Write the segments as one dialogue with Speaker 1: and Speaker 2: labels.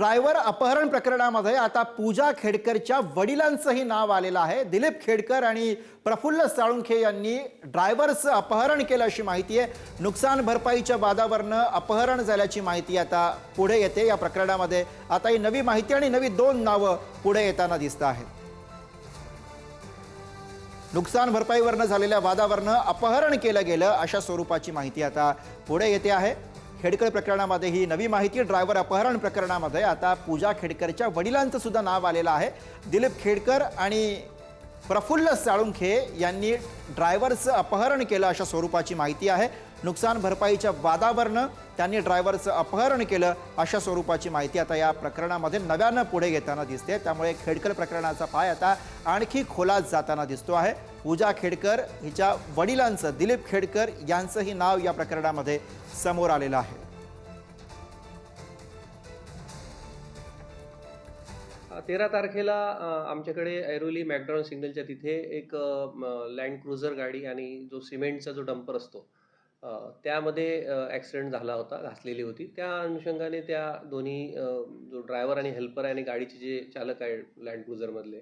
Speaker 1: Driver अपहरण प्रकरणामध्ये आता पूजा खेडकरच्या वडिलांचंही नाव आलेलं आहे. दिलीप खेडकर आणि प्रफुल्ल साळुंखे यांनी ड्रायव्हरचं अपहरण केलं अशी माहिती आहे. नुकसान भरपाईच्या वादावरनं अपहरण झाल्याची माहिती आता पुढे येते या प्रकरणामध्ये. आता ही नवी माहिती आणि नवी दोन नावं पुढे येताना दिसत आहेत. नुकसान भरपाईवरनं झालेल्या वादावरनं अपहरण केलं गेलं अशा स्वरूपाची माहिती आता पुढे येते आहे. खेडकर प्रकरणामध्ये ही नवी माहिती ड्रायव्हर अपहरण प्रकरणामध्ये आता पूजा खेडकरच्या वडिलांचं सुद्धा नाव आलेलं आहे. दिलीप खेडकर आणि प्रफुल्ल साळुंखे यांनी ड्रायव्हरचं अपहरण केलं अशा स्वरूपाची माहिती आहे. नुकसान भरपाईच्या वादावरनं त्यांनी ड्रायव्हरचं अपहरण केलं अशा स्वरूपाची माहिती आता या प्रकरणामध्ये नव्यानं पुढे घेताना दिसते. त्यामुळे खेडकर प्रकरणाचा पाय आता आणखी खोलात जाताना दिसतो आहे. पूजा खेडकर हिच्या वडिलांचं दिलीप खेडकर यांचंही नाव या प्रकरणामध्ये समोर आलेलं आहे.
Speaker 2: तेरा तारखेला आमच्याकडे ऐरोली मॅकडॉन सिग्नलच्या तिथे एक लँड क्रुझर गाडी आणि जो सिमेंटचा जो डंपर असतो त्यामध्ये ॲक्सिडेंट झाला होता घासलेली होती. त्या अनुषंगाने त्या दोन्ही जो ड्रायव्हर आणि हेल्पर आहे आणि गाडीचे जे चालक आहे लँड क्रुझरमधले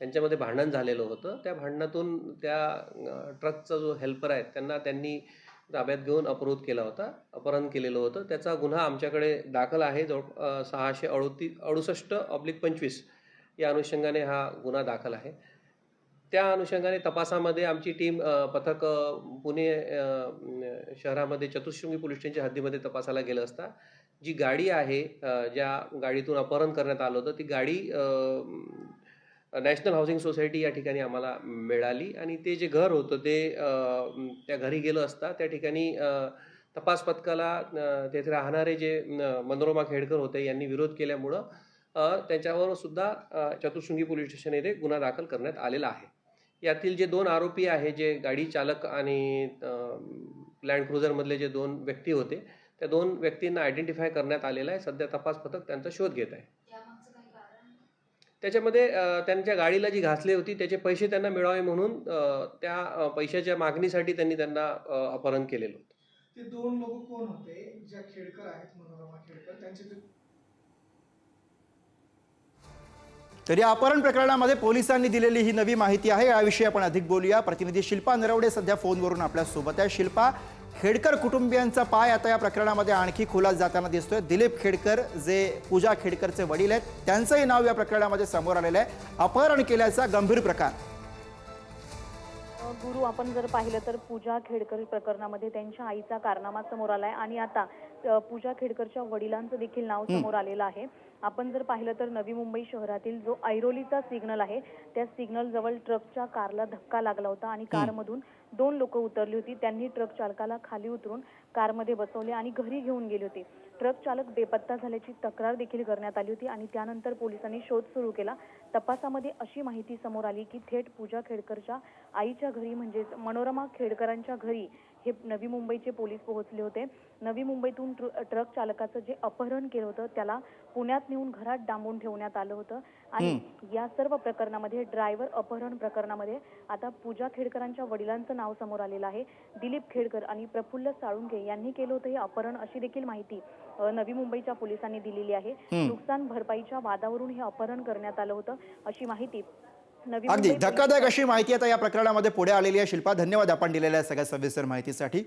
Speaker 2: त्यांच्यामध्ये भांडण झालेलं होतं. त्या भांडणातून त्या ट्रकचा जो हेल्पर आहे त्यांना त्यांनी ताब्यात घेऊन अपहृत केला होता अपहरण केलेलं होतं. त्याचा गुन्हा आमच्याकडे दाखल आहे. जवळ सहाशे अडुती अडुसष्ट ऑब्लिक पंचवीस या अनुषंगाने हा गुन्हा दाखल आहे. त्या अनुषंगाने तपासामध्ये आमची टीम पथक पुणे शहरामध्ये चतुश्रृंगी पोलीस स्टेशनच्या हद्दीमध्ये तपासाला गेलं असता. जी गाडी आहे ज्या गाडीतून अपहरण करण्यात आलं होतं ती गाडी नॅशनल हाऊसिंग सोसायटी या ठिकाणी आम्हाला मिळाली आणि ते जे घर होतं ते त्या घरी गेलं असता त्या ठिकाणी तपास पथकाला तेथे राहणारे जे मनोरमा खेडकर होते यांनी विरोध केल्यामुळं त्यांच्यावर सुद्धा चतुर्शृंगी पोलीस स्टेशन येथे गुन्हा दाखल करण्यात आलेला आहे. यातील जे दोन आरोपी आहे जे गाडी चालक आणि लँड क्रुझरमधले जे दोन व्यक्ती होते त्या दोन व्यक्तींना आयडेंटिफाय करण्यात आलेलं आहे. सध्या तपास पथक त्यांचा शोध घेत आहे. त्याच्यामध्ये त्यांच्या गाडीला जी घासली होती त्याचे पैसे त्यांना मिळावे म्हणून त्या पैशाच्या मागणीसाठी त्यांनी त्यांना अपहरण केलेलं होतं.
Speaker 3: ते दोन लोक कोण होते? ज्या खेडकर आहेत मनोरमा खेडकर त्यांचे ते
Speaker 1: तर या अपहरण प्रकरणामध्ये पोलिसांनी दिलेली ही नवी माहिती आहे. याविषयी आपण अधिक बोलूया. प्रतिनिधी शिल्पा नरवडे सध्या फोनवरून आपल्यासोबत आहे. शिल्पा खेडकर कुटुंबियांचा पाय आता या प्रकरणामध्ये आणखी खोलात जाताना दिसतोय. दिलीप खेडकर जे पूजा खेडकरचे वडील आहेत त्यांचंही नाव या प्रकरणामध्ये समोर आलेलं आहे. अपहरण केल्याचा गंभीर प्रकार.
Speaker 4: गुरु आपण जर पाहिलं तर पूजा खेडकर प्रकरणामध्ये त्यांच्या आईचा कारनामा समोर आलाय आणि आता पूजा खेडकरच्या वडिलांचं देखील नाव समोर आलेलं आहे. आपण जर पाहिलं तर नवी मुंबई शहरातील जो ऐरोलीचा सिग्नल आहे त्या सिग्नल जवळ ट्रकच्या कारला धक्का लागला होता आणि कारमधून दोन लोक उतरली होती. त्यांनी ट्रक चालकाला खाली उतरून कारमध्ये बसवले आणि घरी घेऊन गेले होते. ट्रक चालक बेपत्ता झाल्याची तक्रार देखील करण्यात आली होती आणि त्यानंतर पोलिसांनी शोध सुरू केला. तपासामध्ये अशी माहिती समोर आली की थेट पूजा खेडकरच्या आईच्या घरी म्हणजेच मनोरमा खेडकरांच्या घरी हे नवी मुंबईचे पोलीस पोहोचले होते. नवी मुंबईतून ट्र- ट्रक चालकाचं जे अपहरण केलं होतं त्याला पुण्यात नेऊन घरात डांबून ठेवण्यात आलं होतं. आणि या सर्व प्रकरणामध्ये ड्रायव्हर अपहरण प्रकरणामध्ये आता पूजा खेडकरांच्या वडिलांचं नाव समोर आलेलं आहे. दिलीप खेडकर आणि प्रफुल्ल साळुंके यांनी केलं होतं हे अपहरण अशी देखील माहिती नवी मुंबईच्या पोलिसांनी दिलेली आहे. नुकसान भरपाईच्या वादावरून हे अपहरण करण्यात आलं होतं अशी माहिती
Speaker 1: अगदी धक्कादायक अशी माहिती आता या प्रकरणामध्ये पुढे आलेली आहे. शिल्पा धन्यवाद आपण दिलेल्या सगळ्या सविस्तर माहितीसाठी.